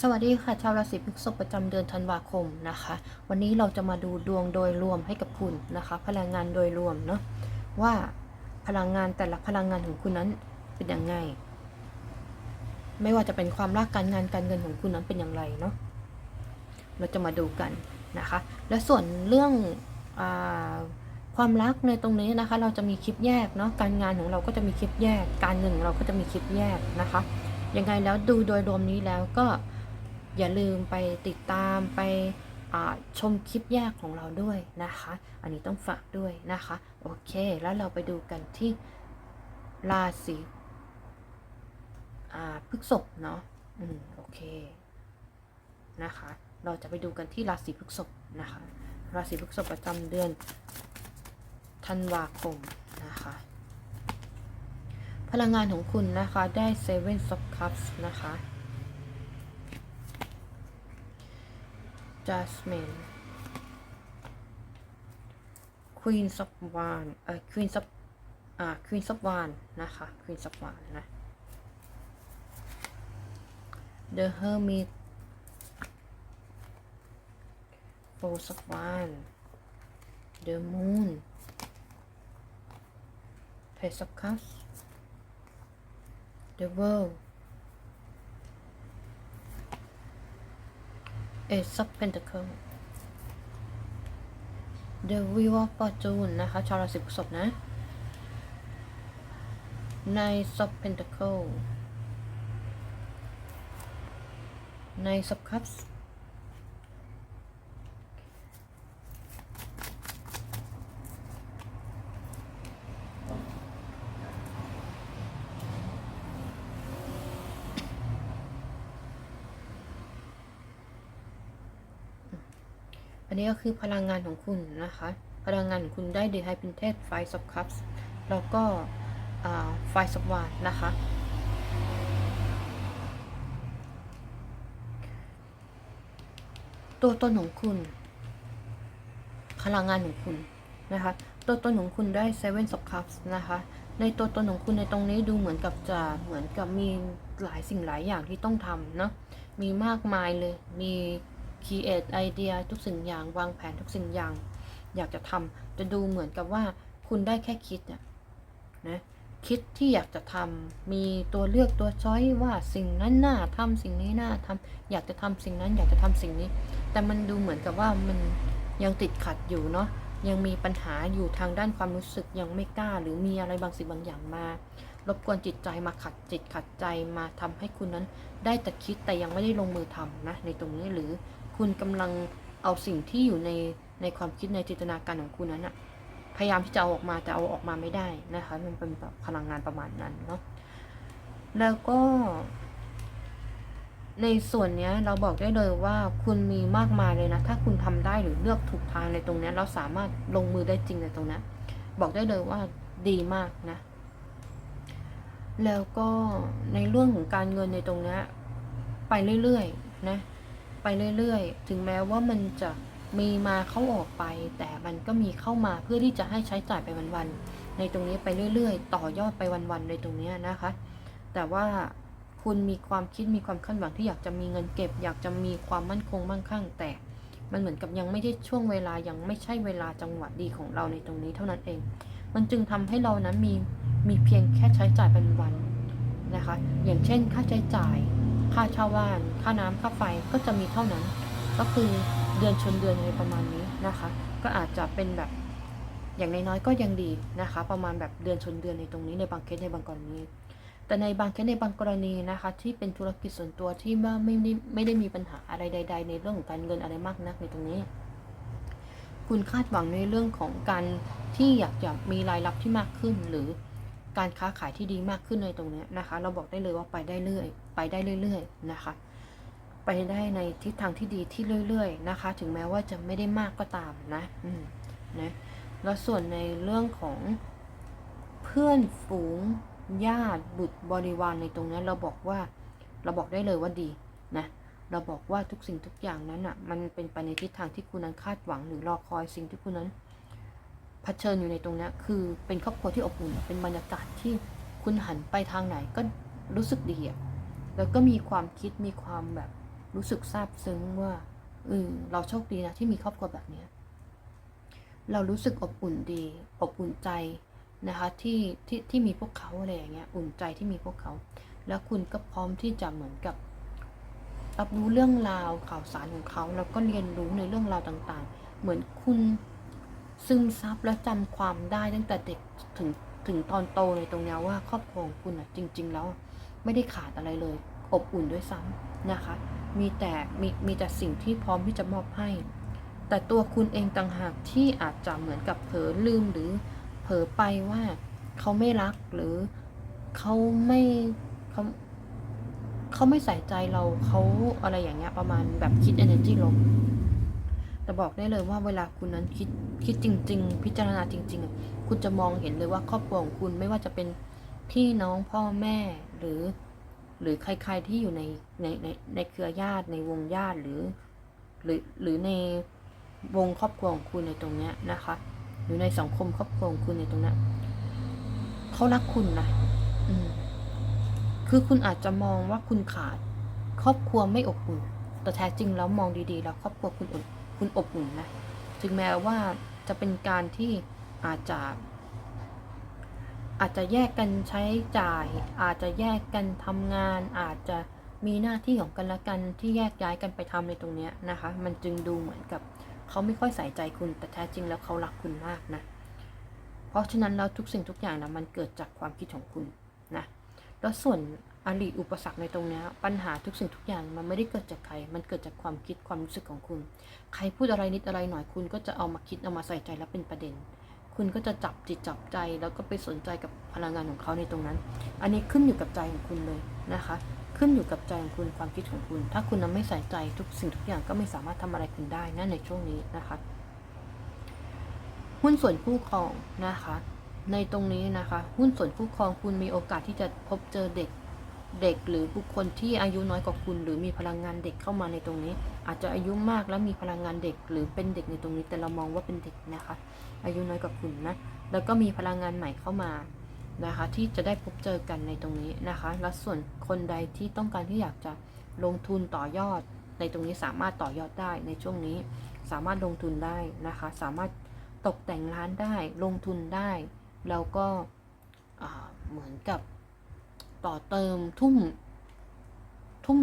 สวัสดีค่ะชาวราศีพฤษภประจำเดือนธันวาคมนะคะ วันนี้เราจะมาดูดวงโดยรวมให้กับคุณนะคะ พลังงานโดยรวมเนาะว่าพลังงานแต่ละพลังงานของคุณนั้นเป็นยังไง ไม่ว่าจะเป็นความรักการงานการเงินของคุณนั้นเป็นอย่างไรเนาะเราจะมาดูกันนะคะ และส่วนเรื่องอความรักในตรงนี้นะคะ เราจะมีคลิปแยกเนาะการงานของเราก็จะมีคลิปแยก การเงินของเราก็จะมีคลิปแยกนะคะยังไงแล้วดูโดยรวมนี้แล้วก็ อย่าลืมไปติดตามไปชมคลิปแยกของเราด้วยนะคะ อันนี้ต้องฝากด้วยนะคะ โอเค แล้วเราไปดูกันที่ราศีพฤษภเนาะ อืม โอเค นะคะ เราจะไปดูกันที่ราศีพฤษภนะคะ ราศีพฤษภประจำเดือนธันวาคมนะคะ พลังงานของคุณนะคะ ได้ Seven of Cups นะคะ Jasmine Queen of Wand เอ่อ Queen of อ่า Queen of Wand นะคะ Queen of Wand นะ The Hermit Four of Wand The Moon Page of Cups the world Ace of Pentacle the wheel of fortune นะคะ ชาวราศีพฤษภนะ Knight of Pentacle Knight of Cups นนี้ก็คือพลังงานของคุณนะคะ พลังงานของคุณได้ The High Princess Five of Cups แล้วก็อ่า Five of Wands นะคะ ตัวตนของคุณ พลังงานของคุณนะคะ ตัวตนของคุณได้ Seven of Cups นะคะ ในตัวตนของคุณในตรงนี้ดูเหมือนกับจะเหมือนกับมีหลายสิ่งหลายอย่างที่ต้องทำเนาะ มีมากมายเลย มี create ไอเดียทุกสิ่งอย่างวางแผนทุกสิ่งอย่าง อยากจะทำจะดูเหมือนกับว่าคุณได้แค่คิดอะนะคิดที่อยากจะทำมีตัวเลือกตัวช้อยว่าสิ่งนั้นน่าทำสิ่งนี้น่าทำอยากจะทำสิ่งนั้นอยากจะทำสิ่งนี้ แต่มันดูเหมือนกับว่ามันยังติดขัดอยู่เนาะยังมีปัญหาอยู่ทางด้านความรู้สึกยังไม่กล้า หรือมีอะไรบางสิ่งบางอย่างมารบกวนจิตใจมาขัดจิตขัดใจมาทำให้คุณนั้น ได้แต่คิดแต่ยังไม่ได้ลงมือทำนะในตรงนี้หรือ คุณกำลังเอาสิ่งที่อยู่ในในความคิดในจินตนาการของคุณนั้นอะพยายามที่จะเอาออกมาแต่เอาออกมาไม่ได้นะคะ มันเป็นแบบพลังงานประมาณนั้นเนาะแล้วก็ ในส่วนเนี้ยเราบอกได้เลยว่าคุณมีมากมายเลยนะ ถ้าคุณทำได้หรือเลือกถูกทางในตรงนี้เราสามารถลงมือได้จริงในตรงนี้บอกได้เลยว่าดีมากนะ แล้วก็ในเรื่องของการเงินในตรงนี้ไปเรื่อยๆนะ ไปเรื่อยๆ ถึงแม้ว่ามันจะมีมาเข้าออกไป แต่มันก็มีเข้ามาเพื่อที่จะให้ใช้จ่ายไปวันๆ ในตรงนี้ไปเรื่อยๆ ต่อยอดไปวันๆ ในตรงนี้นะคะ แต่ว่าคุณมีความคิดมีความคาดหวังที่อยากจะมีเงินเก็บ อยากจะมีความมั่นคงมั่งคั่ง แต่มันเหมือนกับยังไม่ได้ช่วงเวลายังไม่ใช่เวลาจังหวะดีของเราในตรงนี้เท่านั้นเอง มันจึงทำให้เรานั้นมีมีเพียงแค่ใช้จ่ายเป็นวันนะคะ อย่างเช่นค่าใช้จ่าย ค่าเช่าบ้าน ค่าน้ำค่าไฟก็จะมีเท่านั้น ก็คือเดือนชนเดือนอะไรประมาณนี้นะคะ ก็อาจจะเป็นแบบอย่างน้อยๆก็ยังดีนะคะ ประมาณแบบเดือนชนเดือนในตรงนี้ในบางเคสในบางกรณีแต่ในบางเคสในบางกรณีนะคะ ที่เป็นธุรกิจส่วนตัวที่ว่ไม่ได้ไม่ได้มีปัญหาอะไรใด ๆ ในเรื่องของการเงินอะไรมากนักในตรงนี้ คุณคาดหวังในเรื่องของการที่อยากจะมีรายรับที่มากขึ้น หรือ การค้าขายที่ดีมากขึ้นในตรงนี้นะคะ เราบอกได้เลยว่าไปได้เรื่อย ไปได้เรื่อยๆนะคะ ไปได้ในทิศทางที่ดีที่เรื่อย ๆ นะคะ ถึงแม้ว่าจะไม่ได้มากก็ตามนะอืมนะแล้วส่วนในเรื่องของเพื่อนฝูงญาติบุตรบริวารในตรงนี้เราบอกว่าเราบอกได้เลยว่าดีนะเราบอกว่าทุกสิ่งทุกอย่างนั้นอะมันเป็นไปในทิศทางที่คุณนั้นคาดหวังหรือรอคอยสิ่งที่คุณนั้น เผชิญอยู่ในตรงนี้คือเป็นครอบครัวที่อบอุ่นเป็นบรรยากาศที่คุณหันไปทางไหนก็รู้สึกดีอะแล้วก็มีความคิดมีความแบบรู้สึกซาบซึ้งว่าเออเราโชคดีนะที่มีครอบครัวแบบนี้เรารู้สึกอบอุ่นดี อบอุ่นใจนะคะที่ที่ที่มีพวกเขาอะไรอย่างเงี้ยอุ่นใจที่มีพวกเขา แล้วคุณก็พร้อมที่จะเหมือนกับ รับรู้เรื่องราวข่าวสารของเขา แล้วก็เรียนรู้ในเรื่องราวต่างๆ เหมือนคุณ ซึมซับและจำความได้ตั้งแต่เด็กถึงถึงตอนโตในตรงเนี้ยว่าครอบครัวของคุณอะจริง ๆ แล้วไม่ได้ขาดอะไรเลย อบอุ่นด้วยซ้ำนะคะ มีแต่มีมีแต่สิ่งที่พร้อมที่จะมอบให้ แต่ตัวคุณเองต่างหากที่อาจจะเหมือนกับเผลอลืมหรือเผลอไปว่าเขาไม่รักหรือเขาไม่เขาเขาไม่ใส่ใจเราเขาอะไรอย่างเงี้ยประมาณแบบคิด energy ลบ แต่บอกได้เลยว่าเวลาคุณนั้นคิดคิดจริง ๆ พิจารณาจริง ๆ คุณจะมองเห็นเลยว่าครอบครัวของคุณไม่ว่าจะเป็นพี่น้องพ่อแม่หรือ หรือใครๆที่อยู่ในในในในเครือญาติในวงญาติหรือ หรือหรือในวงครอบครัวของคุณในตรงเนี้ยนะคะ หรือในสังคมครอบครัวของคุณในตรงเนี้ยเขารักคุณนะอืมคือคุณอาจจะมองว่าคุณขาด ครอบครัวไม่อบอุ่นแต่แท้จริงแล้วมองดีๆ แล้วครอบครัวคุณอบ คุณอบอุ่นนะ ถึงแม้ว่าจะเป็นการที่อาจจะอาจจะแยกกันใช้จ่าย อาจจะแยกกันทำงาน อาจจะมีหน้าที่ของกันและกันที่แยกย้ายกันไปทำในตรงเนี้ยนะคะ มันจึงดูเหมือนกับเขาไม่ค่อยใส่ใจคุณแต่แท้จริงแล้วเขารักคุณมากนะ เพราะฉะนั้นแล้วทุกสิ่งทุกอย่างนะมันเกิดจากความคิดของคุณนะ แล้วส่วนอลีอุปสรรคในตรงนี้ปัญหาทุกสิ่งทุกอย่างมันไม่ได้เกิดจากใคร มันเกิดจากความคิดความรู้สึกของคุณ ใครพูดอะไรนิดอะไรหน่อยคุณก็จะเอามาคิดเอามาใส่ใจแล้วเป็นประเด็น คุณก็จะจับจิตจับใจแล้วก็ไปสนใจกับพลังงานของเขาในตรงนั้น อันนี้ขึ้นอยู่กับใจของคุณเลยนะคะ ขึ้นอยู่กับใจของคุณความคิดของคุณ ถ้าคุณนั้นไม่ใส่ใจทุกสิ่งทุกอย่างก็ไม่สามารถทำอะไรคุณได้นะในช่วงนี้นะคะ หุ้นส่วนคู่ครองนะคะ ในตรงนี้นะคะ หุ้นส่วนคู่ครองคุณมีโอกาสที่จะพบเจอเด็กเด็กหรือบุคคลที่อายุน้อยกว่าคุณ หรือมีพลังงานเด็กเข้ามาในตรงนี้ อาจจะอายุมากแล้วมีพลังงานเด็ก หรือเป็นเด็กในตรงนี้ แต่เรามองว่าเป็นเด็กนะคะ อายุน้อยกว่าคุณนะแล้วก็มีพลังงานใหม่เข้ามานะคะ ที่จะได้พบเจอกันในตรงนี้นะคะ และส่วนคนใดที่ต้องการที่อยากจะลงทุนต่อยอด ในตรงนี้สามารถต่อยอดได้ในช่วงนี้ สามารถลงทุนได้นะคะ สามารถตกแต่งร้านได้ลงทุนได้ แล้วก็เหมือนกับต่อเติมทุ่มทุ่ม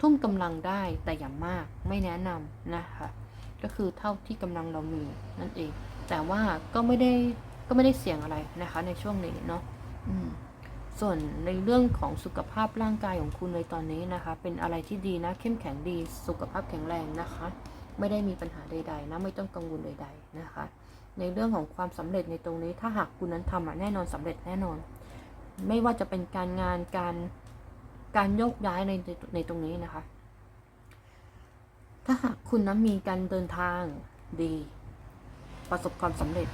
ทุ่มกำลังได้แต่อย่ามากไม่แนะนำนะคะก็คือเท่าที่กำลังเรามีนั่นเอง แต่ว่าก็ไม่ได้ก็ไม่ได้เสี่ยงอะไรนะคะ ในช่วงนี้เนาะส่วนในเรื่องของสุขภาพร่างกายของคุณในตอนนี้นะคะ เป็นอะไรที่ดีนะเข้มแข็งดีสุขภาพแข็งแรงนะคะ ไม่ได้มีปัญหาใด ๆ นะ ไม่ต้องกังวลใด ๆ นะคะ ในเรื่องของความสำเร็จในตรงนี้ ถ้าหากคุณนั้นทำอะแน่นอนสำเร็จแน่นอน ไม่ว่าจะเป็นการงานการการโยกย้ายในในตรงนี้นะคะ ถ้าหากคุณนั้นมีการเดินทางดี ประสบความสำเร็จ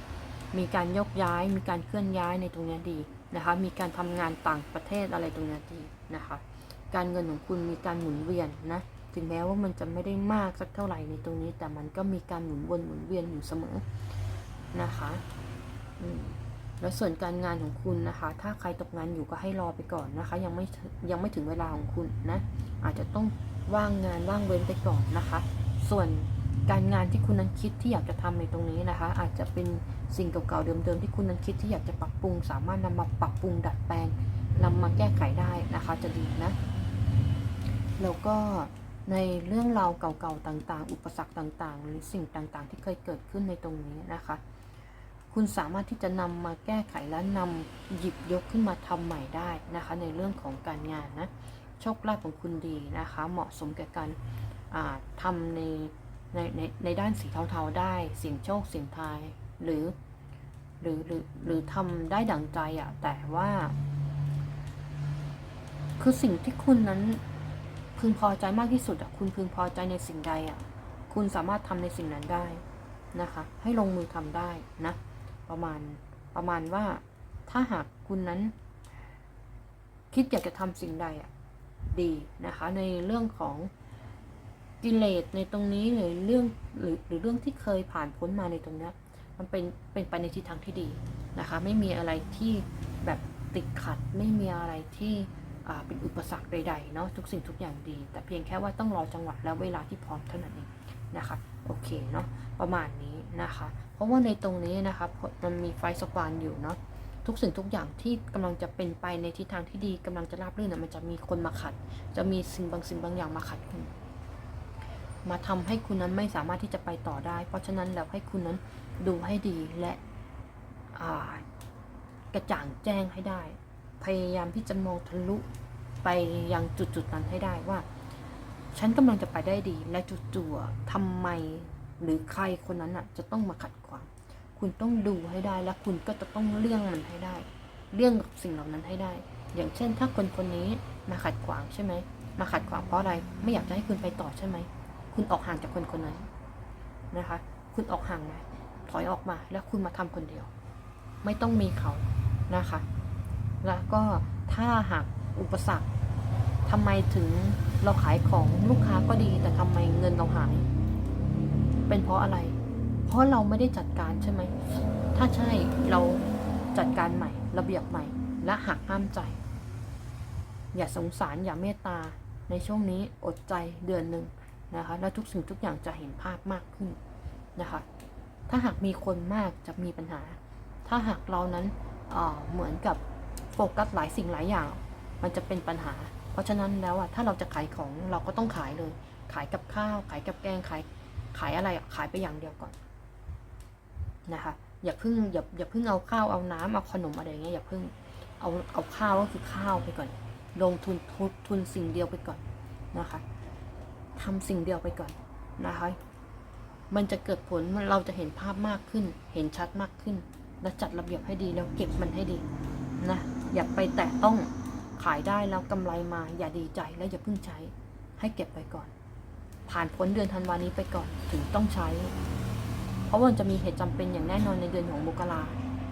มีการโยกย้าย มีการเคลื่อนย้ายในตรงนี้ดีนะคะ มีการทำงานต่างประเทศอะไรตรงนี้ดีนะคะ การเงินของคุณมีการหมุนเวียนนะถึงแม้ว่ามันจะไม่ได้มากสักเท่าไหร่ในตรงนี้ แต่มันก็มีการหมุนวนหมุนเวียนอยู่เสมอ นะคะแล้วส่วนการงานของคุณนะคะ ถ้าใครตกงานอยู่ก็ให้รอไปก่อนนะคะ ยังไม่ยังไม่ถึงเวลาของคุณนะ อาจจะต้องว่างงานว่างเว้นไปก่อนนะคะ ส่วนการงานที่คุณนั้นคิดที่อยากจะทำในตรงนี้นะคะ อาจจะเป็นสิ่งเก่าๆเดิมๆที่คุณนั้นคิดที่อยากจะปรับปรุง สามารถนำมาปรับปรุงดัดแปลงนำมาแก้ไขได้นะคะ จะดีนะ แล้วก็ในเรื่องราวเก่าๆต่างๆ อุปสรรคต่างๆ หรือสิ่งต่างๆ ที่เคยเกิดขึ้นในตรงนี้นะคะ คุณสามารถที่จะนำมาแก้ไขและนำหยิบยกขึ้นมาทำใหม่ได้นะคะ ในเรื่องของการงานนะโชคลาภของคุณดีนะคะ เหมาะสมแก่การทำในในในในด้านสีเทาๆได้ เสียงโชคเสียงทายหรือหรือหรือหรือทำได้ดั่งใจอะแต่ว่า คือสิ่งที่คุณนั้นพึงพอใจมากที่สุดอะคุณพึงพอใจในสิ่งใดอะคุณสามารถทำในสิ่งนั้นได้นะคะ ให้ลงมือทำได้นะ ประมาณประมาณว่าถ้าหากคุณนั้น คิดอยากจะทำสิ่งใดอะดีนะคะ ในเรื่องของกิเลสในตรงนี้หรือเรื่องหรือหรือเรื่องที่เคยผ่านพ้นมาในตรงนี้มันเป็นเป็นไปในทิศทางที่ดีนะคะ ไม่มีอะไรที่แบบติดขัดไม่มีอะไรที่เป็นอุปสรรคใดๆเนาะทุกสิ่งทุกอย่างดี แต่เพียงแค่ว่าต้องรอจังหวะและเวลาที่พร้อมเท่านั้นเอง นะคะโอเคเนาะประมาณนี้นะคะ เพราะว่าในตรงนี้นะคะมันมีไฟสปานอยู่เนาะทุกสิ่งทุกอย่างที่กำลังจะเป็นไปในทิศทางที่ดีกำลังจะราบรื่นนะมันจะมีคนมาขัด จะมีสิ่งบางสิ่งบางอย่างมาขัดคุณ มาทำให้คุณนั้นไม่สามารถที่จะไปต่อได้ เพราะฉะนั้นแล้วให้คุณนั้นดูให้ดีและกระจ่างแจ้งให้ได้ พยายามที่จะมองทะลุไปยังจุดๆนั้นให้ได้ว่า ฉันกำลังจะไปได้ดี และจู่ๆทำไมหรือใครคนนั้นอะ จะต้องมาขัดขวาง คุณต้องดูให้ได้ และคุณก็จะต้องเลี่ยงมันให้ได้ เลี่ยงกับสิ่งเหล่านั้นให้ได้ อย่างเช่น ถ้าคนคนนี้มาขัดขวางใช่ไหม มาขัดขวางเพราะอะไร ไม่อยากจะให้คุณไปต่อใช่ไหม คุณออกห่างจากคนคนนั้นนะคะ คุณออกห่างนะถอยออกมา แล้วคุณมาทำคนเดียว ไม่ต้องมีเขานะคะ แล้วก็ถ้าหากอุปสรรค ทำไมถึงเราขายของลูกค้าก็ดี แต่ทำไมเงินเราหาย เป็นเพราะอะไร เพราะเราไม่ได้จัดการใช่ไหม ถ้าใช่เราจัดการใหม่ ระเบียบใหม่ และหักห้ามใจ อย่าสงสารอย่าเมตตา ในช่วงนี้อดใจเดือนหนึ่งนะคะ แล้วทุกสิ่งทุกอย่างจะเห็นภาพมากขึ้นนะคะ ถ้าหากมีคนมากจะมีปัญหา ถ้าหากเรานั้นเเหมือนกับโฟกัสหลายสิ่งหลายอย่าง มันจะเป็นปัญหา ราะฉะนั้นแล้วอะถ้าเราจะขายของเราก็ต้องขายเลย ขายกับข้าว ขายกับแกงขายขายอะไรขายไปอย่างเดียวก่อนนะคะอย่าเพิ่งอย่าอย่าเพิ่งเอาข้าวเอาน้ำเอาขนมอะไรเงี้ยอย่าเพิ่งเอาเอาข้าวก็คือข้าวไปก่อน ลงทุนทุนทุนสิ่งเดียวไปก่อนนะคะทำสิ่งเดียวไปก่อนนะคะมันจะเกิดผลเราจะเห็นภาพมากขึ้น เห็นชัดมากขึ้น และจัดระเบียบให้ดีแล้วเก็บมันให้ดีนะอย่าไปแตะต้อง ขายได้แล้วกำไรมาอย่าดีใจและอย่าเพิ่งใช้ ให้เก็บไปก่อน ผ่านพ้นเดือนธันวานี้ไปก่อนถึงต้องใช้ เพราะว่ามันจะมีเหตุจำเป็นอย่างแน่นอนในเดือนของมกรา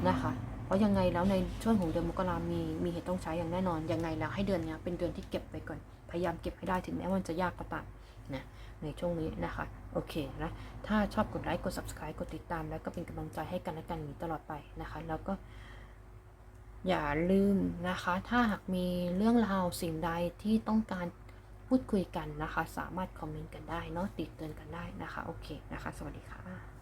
นะคะ เพราะยังไงแล้วในช่วงของเดือนมกรามีมีเหตุต้องใช้อย่างแน่นอนยังไงแล้วให้เดือนนี้เป็นเดือนที่เก็บไปก่อน พยายามเก็บให้ได้ถึงแม้ว่ามันจะยากก็ตามนะในช่วงนี้นะคะ โอเคนะ ถ้าชอบกดไลค์กด subscribe กดติดตาม แล้วก็เป็นกำลังใจให้กันและกันอย่างนี้ตลอดไปนะคะ แล้วก็ อย่าลืมนะคะ ถ้าหากมีเรื่องราวสิ่งใดที่ต้องการพูดคุยกันนะคะ สามารถคอมเมนต์กันได้เนาะติดเตือนกันได้นะคะ โอเคนะคะ สวัสดีค่ะ